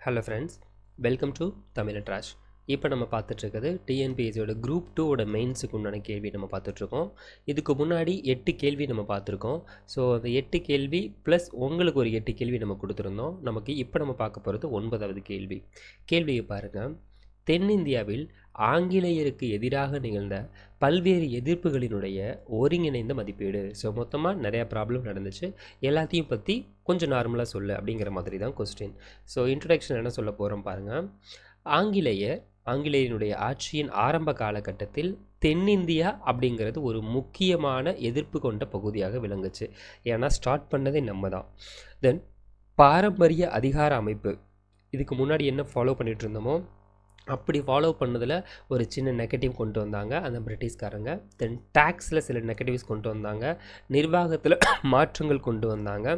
Hello friends welcome to Tamil trash இப்போ நம்ம பார்த்துட்ருக்குது டிஎன்பிஎஸ்சியோட group டூவோட மெயின்ஸுக்கு உண்டான கேள்வி நம்ம பார்த்துட்ருக்கோம் இதுக்கு முன்னாடி எட்டு கேள்வி நம்ம பார்த்துருக்கோம். ஸோ அந்த எட்டு கேள்வி ப்ளஸ் உங்களுக்கு ஒரு எட்டு கேள்வி நம்ம கொடுத்துருந்தோம். நமக்கு இப்போ நம்ம பார்க்க போகிறது ஒன்பதாவது கேள்வி. கேள்வியை பாருங்கள் தென்னிந்தியாவில் ஆங்கிலேயருக்கு எதிராக நிகழ்ந்த பல்வேறு எதிர்ப்புகளினுடைய ஒருங்கிணைந்த மதிப்பீடு. ஸோ மொத்தமாக நிறையா ப்ராப்ளம் நடந்துச்சு. எல்லாத்தையும் பற்றி கொஞ்சம் நார்மலாக சொல்லு அப்படிங்கிற மாதிரி தான் கொஸ்டின் ஸோ இன்ட்ரடக்ஷன் என்ன சொல்ல போகிறோம் பாருங்கள் ஆங்கிலேயர் ஆங்கிலேயனுடைய ஆட்சியின் ஆரம்ப காலகட்டத்தில் தென்னிந்தியா அப்படிங்கிறது ஒரு முக்கியமான எதிர்ப்பு கொண்ட பகுதியாக விளங்குச்சு. ஏன்னா ஸ்டார்ட் பண்ணதே நம்ம தான் தென் பாரம்பரிய அதிகார அமைப்பு. இதுக்கு முன்னாடி என்ன ஃபாலோ பண்ணிகிட்டு இருந்தோமோ? அப்படி ஃபாலோ பண்ணதில் ஒரு சின்ன நெகட்டிவ் கொண்டு வந்தாங்க. அந்த பிரிட்டிஷ்காரங்க. தென் டேக்ஸில் சில நெகட்டிவ்ஸ் கொண்டு வந்தாங்க. நிர்வாகத்தில் மாற்றங்கள் கொண்டு வந்தாங்க.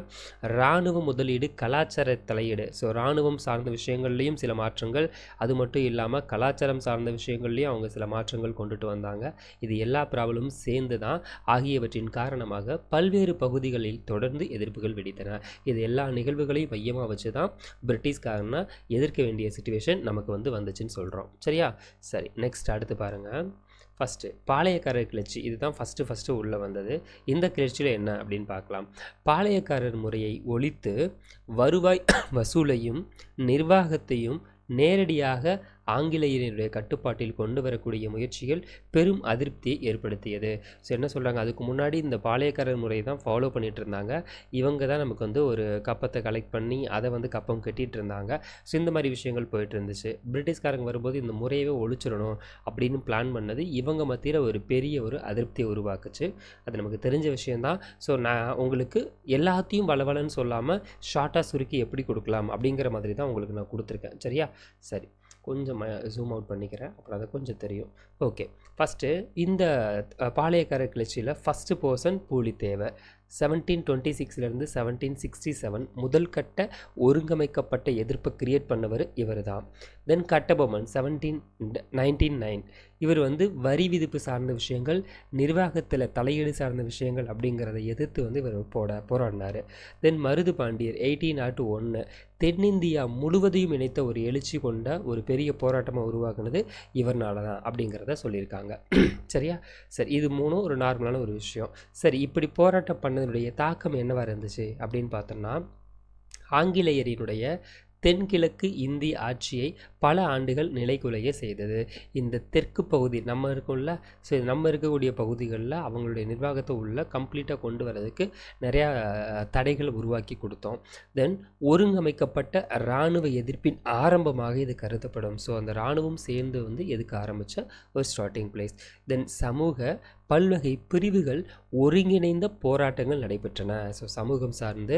இராணுவ முதலீடு கலாச்சார தலையீடு. ஸோ இராணுவம் சார்ந்த விஷயங்கள்லேயும் சில மாற்றங்கள். அது மட்டும் இல்லாமல் கலாச்சாரம் சார்ந்த விஷயங்கள்லேயும் அவங்க சில மாற்றங்கள் கொண்டுட்டு வந்தாங்க. இது எல்லா ப்ராப்ளமும் சேர்ந்து தான் ஆகியவற்றின் காரணமாக பல்வேறு பகுதிகளில் தொடர்ந்து எதிர்ப்புகள் வெடித்தன. இது எல்லா நிகழ்வுகளையும் மையமாக வச்சு தான் பிரிட்டிஷ்காரனை எதிர்க்க வேண்டிய சுச்சுவேஷன் நமக்கு வந்து வந்துச்சுன்னு சொல்கிறோம் சரியா? சரி நெக்ஸ்ட் அடுத்து பாருங்கள் ஃபஸ்ட்டு பாளையக்காரர் கிளர்ச்சி இதுதான் ஃபஸ்ட்டு ஃபஸ்ட்டு உள்ளே வந்தது. இந்த கிளர்ச்சியில் என்ன அப்படின்னு பார்க்கலாம். பாளையக்காரர் முறையை ஒழித்து வருவாய் வசூலையும் நிர்வாகத்தையும் நேரடியாக ஆங்கிலேயரினுடைய கட்டுப்பாட்டில் கொண்டு வரக்கூடிய முயற்சிகள் பெரும் அதிருப்தியை ஏற்படுத்தியது. ஸோ என்ன சொல்கிறாங்க அதுக்கு முன்னாடி இந்த பாளையக்காரர் முறையை தான் ஃபாலோ பண்ணிகிட்டு இருந்தாங்க. இவங்க தான் நமக்கு வந்து ஒரு கப்பத்தை கலெக்ட் பண்ணி அதை வந்து கப்பம் கட்டிகிட்டு இருந்தாங்க. ஸோ இந்த மாதிரி விஷயங்கள் போயிட்டு இருந்துச்சு. பிரிட்டிஷ்காரங்க வரும்போது இந்த முறையவே ஒழிச்சிடணும் அப்படின்னு பிளான் பண்ணது இவங்க மத்தியில் ஒரு பெரிய ஒரு அதிருப்தியை உருவாக்குச்சு. அது நமக்கு தெரிஞ்ச விஷயந்தான் ஸோ நான் உங்களுக்கு எல்லாத்தையும் வளவலன்னு சொல்லாமல் ஷார்ட்டாக சுருக்கி எப்படி கொடுக்கலாம் அப்படிங்கிற மாதிரி தான் உங்களுக்கு நான் கொடுத்துருக்கேன். சரியா? சரி. கொஞ்சம் ஜூம் அவுட் பண்ணிக்கிறேன். அப்புறம் அதை கொஞ்சம் தெரியும். ஓகே ஃபஸ்ட்டு இந்த பாளையக்கார கிளர்ச்சியில் ஃபஸ்ட்டு பர்சன் தேவை. செவன்டீன் டுவெண்ட்டி சிக்ஸ்லேருந்து செவன்டீன் சிக்ஸ்டி செவன் முதல் கட்ட ஒருங்கமைக்கப்பட்ட எதிர்ப்பை கிரியேட் பண்ணவர் இவர் தான் then Kattabomman seventeen nineteen nine இவர் வந்து வரி விதிப்பு சார்ந்த விஷயங்கள் நிர்வாகத்தில் தலையீடு சார்ந்த விஷயங்கள் அப்படிங்கிறத எதிர்த்து வந்து இவர் போட போராடினார். தென் மருது பாண்டியர் எயிட்டீன் நாட்டு ஒன்று தென்னிந்தியா முழுவதையும் இணைத்த ஒரு எழுச்சி கொண்ட ஒரு பெரிய போராட்டமாக உருவாக்குனது இவர்னால தான் அப்படிங்கிறத சொல்லியிருக்காங்க. சரியா? சரி இது மூணும் ஒரு நார்மலான ஒரு விஷயம். சரி இப்படி போராட்டம் பண்ணதனுடைய தாக்கம் என்னவாக இருந்துச்சு அப்படின்னு பார்த்தோம்னா ஆங்கிலேயரினுடைய தென்கிழக்கு இந்திய ஆட்சியை பல ஆண்டுகள் நிலைகுலைய செய்தது. இந்த தெற்கு பகுதி நம்ம இருக்கோம்ல ஸோ நம்ம இருக்கக்கூடிய பகுதிகளில் அவங்களுடைய நிர்வாகத்தை உள்ள கம்ப்ளீட்டாக கொண்டு வரதுக்கு நிறையா தடைகள் உருவாக்கி கொடுத்தோம். தென் ஒருங்கமைக்கப்பட்ட இராணுவ எதிர்ப்பின் ஆரம்பமாக இது கருதப்படும். ஸோ அந்த இராணுவம் சேர்ந்து வந்து எதுக்கு ஆரம்பித்த ஒரு ஸ்டார்டிங் பிளேஸ் தென் சமூக பல்வகை பிரிவுகள் ஒருங்கிணைந்த போராட்டங்கள் நடைபெற்றன. ஸோ சமூகம் சார்ந்து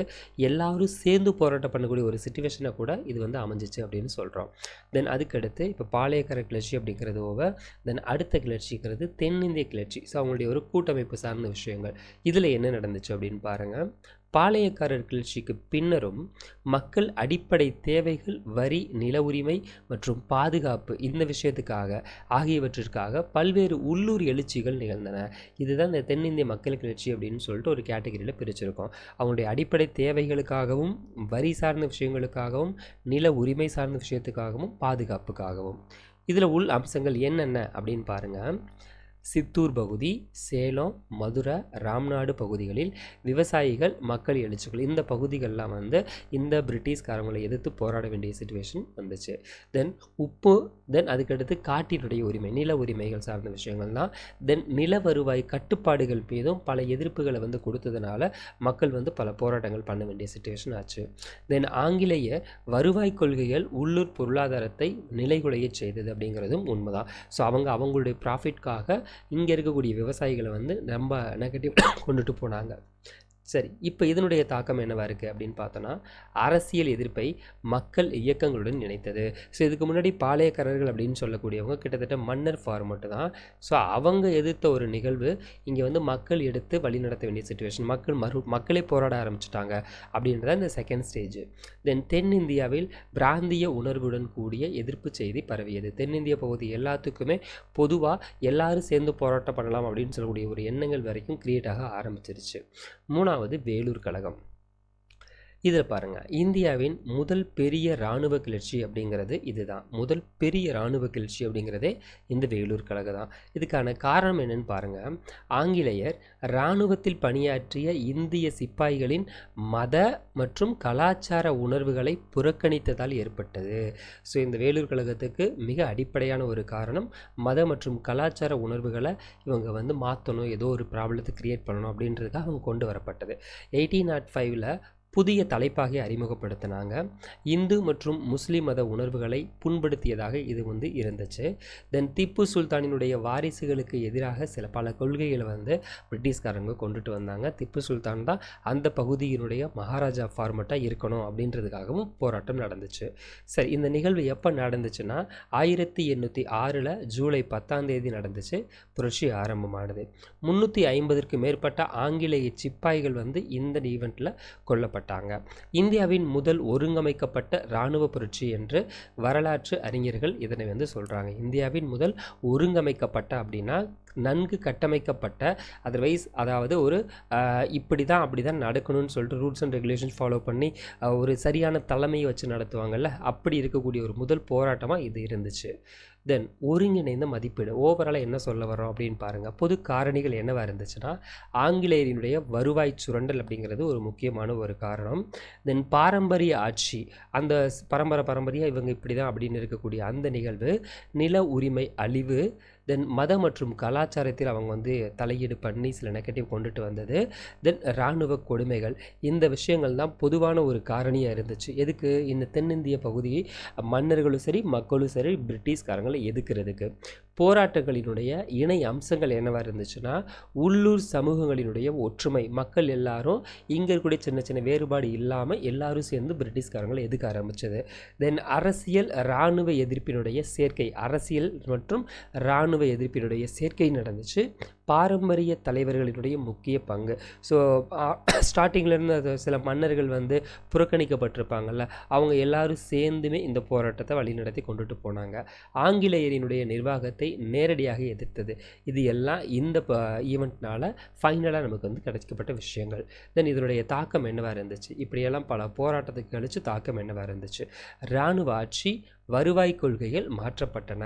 எல்லாரும் சேர்ந்து போராட்டம் பண்ணக்கூடிய ஒரு சுச்சுவேஷனை கூட இது வந்து அமைஞ்சிச்சு அப்படின்னு சொல்கிறோம் தென் அதுக்கடுத்து இப்போ பாளையக்கார கிளர்ச்சி அப்படிங்கிறது ஓவர் தென் அடுத்த கிளர்ச்சிங்கிறது தென்னிந்திய கிளர்ச்சி. ஸோ அவங்களுடைய ஒரு கூட்டமைப்பு சார்ந்த விஷயங்கள். இதில் என்ன நடந்துச்சு அப்படின்னு பாருங்கள் பாளையக்காரர் கிளர்ச்சிக்கு பின்னரும் மக்கள் அடிப்படை தேவைகள் வரி நில உரிமை மற்றும் பாதுகாப்பு இந்த விஷயத்துக்காக ஆகியவற்றிற்காக பல்வேறு உள்ளூர் எழுச்சிகள் நிகழ்ந்தன. இதுதான் இந்த தென்னிந்திய மக்கள் கிளர்ச்சி அப்படின்னு சொல்லிட்டு ஒரு கேட்டகரியில் பிரிச்சிருக்கோம். அவங்களுடைய அடிப்படை தேவைகளுக்காகவும் வரி சார்ந்த விஷயங்களுக்காகவும் நில உரிமை சார்ந்த விஷயத்துக்காகவும் பாதுகாப்புக்காகவும். இதில் உள் அம்சங்கள் என்னென்ன அப்படின்னு பாருங்கள் சித்தூர் பகுதி சேலம் மதுரை ராம்நாடு பகுதிகளில் விவசாயிகள் மக்கள் எழுச்சிகள். இந்த பகுதிகளெலாம் வந்து இந்த பிரிட்டிஷ்காரங்களை எதிர்த்து போராட வேண்டிய சுச்சுவேஷன் வந்துச்சு. தென் உப்பு தென் அதுக்கடுத்து காட்டினுடைய உரிமை நில உரிமைகள் சார்ந்த விஷயங்கள் தான் தென் நில வருவாய் கட்டுப்பாடுகள் மீதும் பல எதிர்ப்புகளை வந்து கொடுத்ததுனால மக்கள் வந்து பல போராட்டங்கள் பண்ண வேண்டிய சுச்சுவேஷன் ஆச்சு. தென் ஆங்கிலேய வருவாய் கொள்கைகள் உள்ளூர் பொருளாதாரத்தை நிலைகுலைய செய்தது அப்படிங்கிறதும் உண்மைதான். ஸோ அவங்க அவங்களுடைய ப்ராஃபிட்காக இங்கே இருக்கக்கூடிய விவசாயிகளை வந்து ரொம்ப நெகட்டிவ் கொண்டுட்டு போனாங்க. சரி இப்போ இதனுடைய தாக்கம் என்னவா இருக்குது அப்படின்னு பார்த்தோன்னா அரசியல் எதிர்ப்பை மக்கள் இயக்கங்களுடன் இணைத்தது. ஸோ இதுக்கு முன்னாடி பாளையக்காரர்கள் அப்படின்னு சொல்லக்கூடியவங்க கிட்டத்தட்ட மன்னர் ஃபார்மட்டு தான். ஸோ அவங்க எதிர்த்த ஒரு நிகழ்வு இங்கே வந்து மக்கள் எடுத்து வழி நடத்த வேண்டிய சுச்சுவேஷன் மக்கள் மறு மக்களே போராட ஆரம்பிச்சிட்டாங்க அப்படின்றத இந்த செகண்ட் ஸ்டேஜ் தென் தென்னிந்தியாவில் பிராந்திய உணர்வுடன் கூடிய எதிர்ப்பு செய்தி பரவியது. தென்னிந்திய பகுதி எல்லாத்துக்குமே பொதுவாக எல்லாரும் சேர்ந்து போராட்டம் பண்ணலாம் அப்படின்னு சொல்லக்கூடிய ஒரு எண்ணங்கள் வரைக்கும் கிரியேட் ஆக ஆரம்பிச்சிருச்சு. மூணாவது வேலூர் கழகம். இதில் பாருங்கள் இந்தியாவின் முதல் பெரிய இராணுவ கிளர்ச்சி அப்படிங்கிறது இதுதான். முதல் பெரிய இராணுவ கிளர்ச்சி அப்படிங்கிறதே இந்த வேலூர் கழகம் தான். இதுக்கான காரணம் என்னன்னு பாருங்கள் ஆங்கிலேயர் இராணுவத்தில் பணியாற்றிய இந்திய சிப்பாய்களின் மத மற்றும் கலாச்சார உணர்வுகளை புறக்கணித்ததால் ஏற்பட்டது. ஸோ இந்த வேலூர் கழகத்துக்கு மிக அடிப்படையான ஒரு காரணம் மத மற்றும் கலாச்சார உணர்வுகளை இவங்க வந்து மாற்றணும் ஏதோ ஒரு ப்ராப்ளத்தை கிரியேட் பண்ணணும் அப்படின்றதுக்காக அவங்க கொண்டு வரப்பட்டது. எயிட்டீன் நாட் ஃபைவ்ல புதிய தலைப்பாகை அறிமுகப்படுத்தினாங்க. இந்து மற்றும் முஸ்லீம் மத உணர்வுகளை புண்படுத்தியதாக இது வந்து இருந்துச்சு. தென் திப்பு சுல்தானினுடைய வாரிசுகளுக்கு எதிராக சில பல கொள்கைகளை வந்து பிரிட்டிஷ்காரங்க கொண்டுட்டு வந்தாங்க. திப்பு சுல்தான் தான் அந்த பகுதியினுடைய மகாராஜா ஃபார்மட்டாக இருக்கணும் அப்படின்றதுக்காகவும் போராட்டம் நடந்துச்சு. சரி இந்த நிகழ்வு எப்போ நடந்துச்சுன்னா ஆயிரத்தி எண்ணூற்றி ஆறில் ஜூலை பத்தாம் தேதி நடந்துச்சு. புரட்சி ஆரம்பமானது. முந்நூற்றி ஐம்பதற்கு மேற்பட்ட ஆங்கிலேய சிப்பாய்கள் வந்து இந்த ஈவெண்ட்டில் கொல்லப்பட்டாங்க. இந்தியாவின் முதல் ஒருங்கமைக்கப்பட்ட இராணுவ புரட்சி என்று வரலாற்று அறிஞர்கள் இதனை வந்து சொல்கிறாங்க இந்தியாவின் முதல் ஒருங்கமைக்கப்பட்ட அப்படின்னா நன்கு கட்டமைக்கப்பட்ட அதர்வைஸ் அதாவது ஒரு இப்படி தான் அப்படி தான் நடக்கணும்னு சொல்லிட்டு ரூல்ஸ் அண்ட் ரெகுலேஷன்ஸ் ஃபாலோ பண்ணி ஒரு சரியான தலைமையை வச்சு நடத்துவாங்கல்ல அப்படி இருக்கக்கூடிய ஒரு முதல் போராட்டமாக இது இருந்துச்சு. தென் ஒருங்கிணைந்த மதிப்பீடு. ஓவராலாக என்ன சொல்ல வரோம் அப்படின்னு பாருங்கள் பொது காரணிகள் என்னவாக இருந்துச்சுன்னா ஆங்கிலேயரினுடைய வருவாய் சுரண்டல் அப்படிங்கிறது ஒரு முக்கியமான ஒரு காரணம். தென் பாரம்பரிய ஆட்சி அந்த பரம்பரை பரம்பரையாக இவங்க இப்படி தான் அப்படின்னு இருக்கக்கூடிய அந்த நிகழ்வு நில உரிமை அழிவு தென் மதம் மற்றும் கலாச்சாரத்தில் அவங்க வந்து தலையீடு பண்ணி சில நெகட்டிவ் கொண்டுட்டு வந்தது. தென் இராணுவ கொடுமைகள் இந்த விஷயங்கள் தான் பொதுவான ஒரு காரணியாக இருந்துச்சு. எதுக்கு? இந்த தென்னிந்திய பகுதியை மன்னர்களும் சரி மக்களும் சரி பிரிட்டிஷ்காரங்களை எதுக்குறதுக்கு போராட்டங்களினுடைய இணை அம்சங்கள் என்னவாக இருந்துச்சுன்னா உள்ளூர் சமூகங்களினுடைய ஒற்றுமை. மக்கள் எல்லாரும் இங்கே இருக்கக்கூடிய சின்ன சின்ன வேறுபாடு இல்லாமல் எல்லாரும் சேர்ந்து பிரிட்டிஷ்காரங்களை எதுக்க ஆரம்பித்தது தென் அரசியல் இராணுவ எதிர்ப்பினுடைய சேர்க்கை. அரசியல் மற்றும் இராணுவ எதிர்ப்பினுடைய சேர்க்கை நடந்துச்சு. பாரம்பரிய தலைவர்களினுடைய முக்கிய பங்கு. ஸோ ஸ்டார்டிங்லேருந்து அது சில மன்னர்கள் வந்து புறக்கணிக்கப்பட்டிருப்பாங்கல்ல அவங்க எல்லாரும் சேர்ந்துமே இந்த போராட்டத்தை வழிநடத்தி கொண்டுட்டு போனாங்க. ஆங்கிலேயரினுடைய நிர்வாகத்தை நேரடியாக எதிர்த்தது. இது எல்லாம் இந்த ஈவெண்ட்னால ஃபைனலாக நமக்கு வந்து கிடைக்கப்பட்ட விஷயங்கள். தென் இதனுடைய தாக்கம் என்னவாக இருந்துச்சு? இப்படியெல்லாம் பல போராட்டத்துக்கு கழித்து தாக்கம் என்னவாக இருந்துச்சு? இராணுவ ஆட்சி வருவாய் கொள்கைகள் மாற்றப்பட்டன.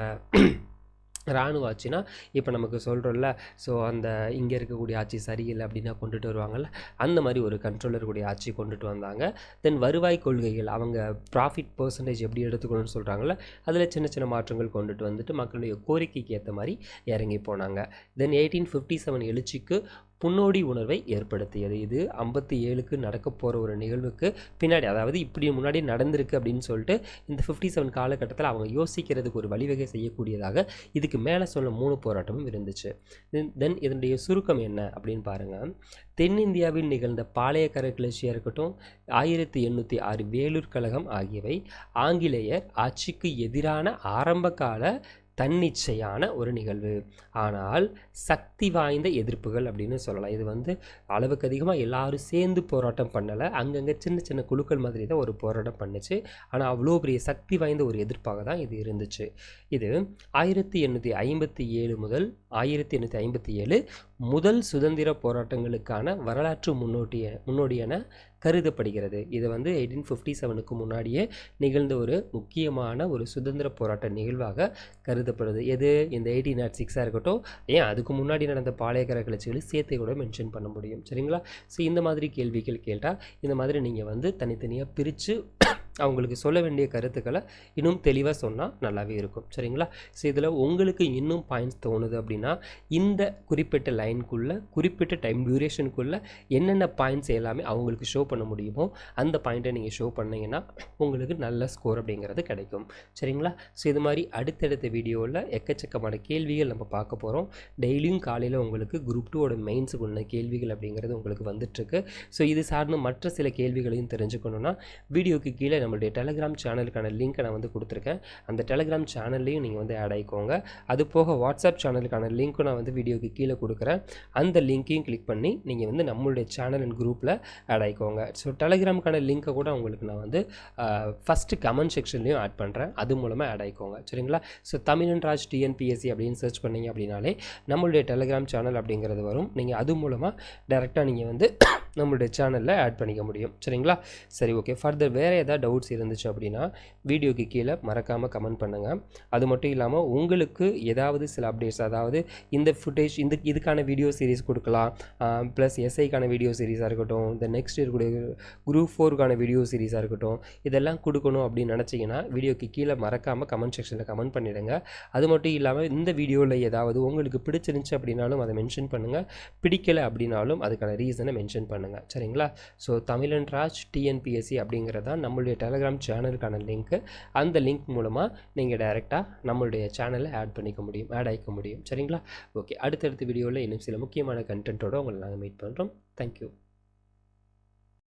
இராணுவ ஆட்சினா இப்போ நமக்கு சொல்கிறோம்ல ஸோ அந்த இங்கே இருக்கக்கூடிய ஆட்சி சரியில்லை அப்படின்னா கொண்டுட்டு வருவாங்கல்ல அந்த மாதிரி ஒரு கண்ட்ரோலர் கூடிய ஆட்சி கொண்டுட்டு வந்தாங்க. தென் வருவாய் கொள்கைகள் அவங்க ப்ராஃபிட் பர்சன்டேஜ் எப்படி எடுத்துக்கணும்னு சொல்கிறாங்கல்ல அதில் சின்ன சின்ன மாற்றங்கள் கொண்டுட்டு வந்துட்டு மக்களுடைய கோரிக்கைக்கு ஏற்ற மாதிரி இறங்கி போனாங்க. தென் எயிட்டீன் ஃபிஃப்டி செவன் எழுச்சிக்கு முன்னோடி உணர்வை ஏற்படுத்தியது. இது ஐம்பத்தி ஏழுக்கு நடக்க போகிற ஒரு நிகழ்வுக்கு பின்னாடி அதாவது இப்படி முன்னாடி நடந்திருக்கு அப்படின்னு சொல்லிட்டு இந்த ஃபிஃப்டி செவன் காலகட்டத்தில் அவங்க யோசிக்கிறதுக்கு ஒரு வழிவகை செய்யக்கூடியதாக இதுக்கு மேலே சொன்ன மூணு போராட்டமும் இருந்துச்சு. தென் இதனுடைய சுருக்கம் என்ன அப்படின்னு பாருங்கள் தென்னிந்தியாவில் நிகழ்ந்த பாளைய கிளர்ச்சியாக இருக்கட்டும் ஆயிரத்தி எண்ணூற்றி ஆறு வேலூர் கழகம் ஆகியவை ஆங்கிலேயர் ஆட்சிக்கு எதிரான ஆரம்பகால தன்னிச்சையான ஒரு நிகழ்வு. ஆனால் சக்தி வாய்ந்த எதிர்ப்புகள் அப்படின்னு சொல்லலாம். இது வந்து அளவுக்கு அதிகமாக எல்லாரும் சேர்ந்து போராட்டம் பண்ணலை. அங்கங்கே சின்ன சின்ன குழுக்கள் மாதிரி தான் ஒரு போராட்டம் பண்ணுச்சு. ஆனால் அவ்வளோ பெரிய சக்தி வாய்ந்த ஒரு எதிர்ப்பாக தான் இது இருந்துச்சு. இது ஆயிரத்தி எண்ணூற்றி ஐம்பத்தி ஏழு முதல் ஆயிரத்தி எண்ணூற்றி ஐம்பத்தி ஏழு முதல் சுதந்திர போராட்டங்களுக்கான வரலாற்று முன்னோட்டிய முன்னோடியான கருதப்படுகிறது. இது வந்து எயிட்டீன் ஃபிஃப்டி செவனுக்கு முன்னாடியே நிகழ்ந்த ஒரு முக்கியமான ஒரு சுதந்திர போராட்ட நிகழ்வாக கருதப்படுது. எது? இந்த எயிட்டீன் நாட் சிக்ஸாக இருக்கட்டும் ஏன் அதுக்கு முன்னாடி நடந்த பாளையகர கிளர்ச்சிகளை சேர்த்து கூட மென்ஷன் பண்ண முடியும். சரிங்களா? ஸோ இந்த மாதிரி கேள்விகள் கேட்டால் இந்த மாதிரி நீங்கள் வந்து தனித்தனியாக பிரித்து அவங்களுக்கு சொல்ல வேண்டிய கருத்துக்களை இன்னும் தெளிவாக சொன்னால் நல்லாவே இருக்கும். சரிங்களா? ஸோ இதில் உங்களுக்கு இன்னும் பாயிண்ட்ஸ் தோணுது அப்படின்னா இந்த குறிப்பிட்ட லைனுக்குள்ளே குறிப்பிட்ட டைம் டியூரேஷனுக்குள்ளே என்னென்ன பாயிண்ட்ஸ் எல்லாமே அவங்களுக்கு ஷோ பண்ண முடியுமோ அந்த பாயிண்ட்டை நீங்கள் ஷோ பண்ணீங்கன்னா உங்களுக்கு நல்ல ஸ்கோர் அப்படிங்கிறது கிடைக்கும். சரிங்களா? ஸோ இது மாதிரி அடுத்தடுத்த வீடியோவில் எக்கச்சக்கமான கேள்விகள் நம்ம பார்க்க போகிறோம் டெய்லியும் காலையில் உங்களுக்கு குரூப் டூவோட மெயின்ஸுக்கு உள்ள கேள்விகள் அப்படிங்கிறது உங்களுக்கு வந்துட்டுருக்கு ஸோ இது சார்ந்த மற்ற சில கேள்விகளையும் தெரிஞ்சுக்கணுன்னா வீடியோக்கு கீழே நம்மளுடைய டெலகிராம் சேனலுக்கான லிங்க்கை நான் வந்து கொடுத்துருக்கேன். அந்த டெலகிராம் சேனல்லையும் நீங்கள் வந்து ஆட் ஆகிக்கோங்க அது போக வாட்ஸ்அப் சேனலுக்கான லிங்க்கும் நான் வந்து வீடியோக்கு கீழே கொடுக்குறேன். அந்த லிங்க்கையும் கிளிக் பண்ணி நீங்கள் வந்து நம்மளுடைய சேனல் அண்ட் குரூப்பில் ஆட் ஆகிக்கோங்க ஸோ டெலகிராமுக்கான லிங்க்கை கூட உங்களுக்கு நான் வந்து ஃபஸ்ட்டு கமெண்ட் செக்ஷன்லையும் ஆட் பண்ணுறேன் அது மூலமாக ஆட் ஆகிக்கோங்க சரிங்களா? ஸோ தமிழன் ராஜ் டிஎன்பிஎஸ்சி அப்படின்னு சர்ச் பண்ணீங்க அப்படின்னாலே நம்மளுடைய டெலகிராம் சேனல் அப்படிங்கிறது வரும். நீங்கள் அது மூலமாக டேரெக்டாக நீங்கள் வந்து நம்மளுடைய சேனலில் ஆட் பண்ணிக்க முடியும். சரிங்களா? சரி ஓகே ஃபர்தர் வேறு ஏதாவது டவுட்ஸ் இருந்துச்சு அப்படின்னா வீடியோக்கு கீழே மறக்காமல் கமெண்ட் பண்ணுங்கள் அது மட்டும் இல்லாமல் உங்களுக்கு ஏதாவது சில அப்டேட்ஸ் அதாவது இந்த ஃபுட்டேஜ் இந்த இதுக்கான வீடியோ சீரிஸ் கொடுக்கலாம். ப்ளஸ் எஸ்ஐக்கான வீடியோ சீரிஸாக இருக்கட்டும் இந்த நெக்ஸ்ட் இருக்கக்கூடிய குரூப் ஃபோருக்கான வீடியோ சீரிஸாக இருக்கட்டும் இதெல்லாம் கொடுக்கணும் அப்படின்னு நினச்சிங்கன்னா வீடியோக்கு கீழே மறக்காமல் கமெண்ட் செக்ஷனில் கமெண்ட் பண்ணிவிடுங்க அது மட்டும் இல்லாமல் இந்த வீடியோவில் ஏதாவது உங்களுக்கு பிடிச்சிருந்துச்சு அப்படின்னாலும் அதை மென்ஷன் பண்ணுங்கள் பிடிக்கலை அப்படின்னாலும் அதுக்கான ரீசனை மென்ஷன் பண்ணுங்கள் சரிங்களா? ஸோ தமிழன் ராஜ் டிஎன்பிஎஸ்சி அப்படிங்கிறதான் நம்மளுடைய டெலகிராம் சேனலுக்கான லிங்க்கு அந்த லிங்க் மூலமாக நீங்கள் டைரெக்டாக நம்மளுடைய சேனலை ஆட் பண்ணிக்க முடியும் ஆட் ஆகிக்க முடியும். சரிங்களா? ஓகே அடுத்தடுத்த வீடியோவில் இன்னும் சில முக்கியமான கண்டென்ட்டோடு உங்களை நாங்கள் மீட் பண்ணுறோம் தேங்க்யூ